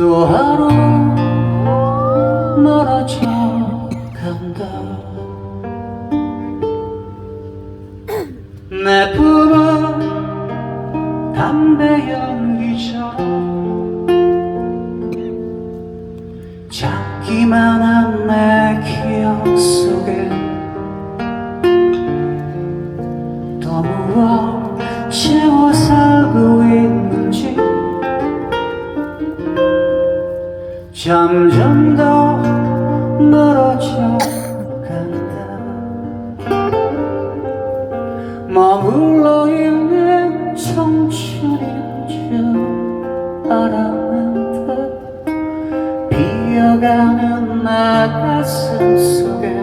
또 하루 멀어져 간다. 내 품은 담배 연기처럼 작기만 한 내 기억 속에 가슴 속에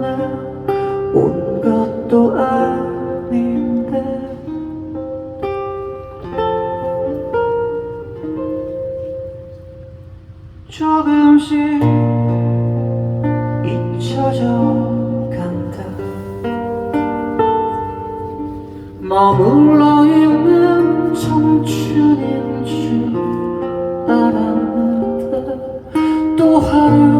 떠나 온 것도 아닌데. 조금씩 잊혀져 간다. 머물러 있는 청춘인 줄 알았는데 또 하루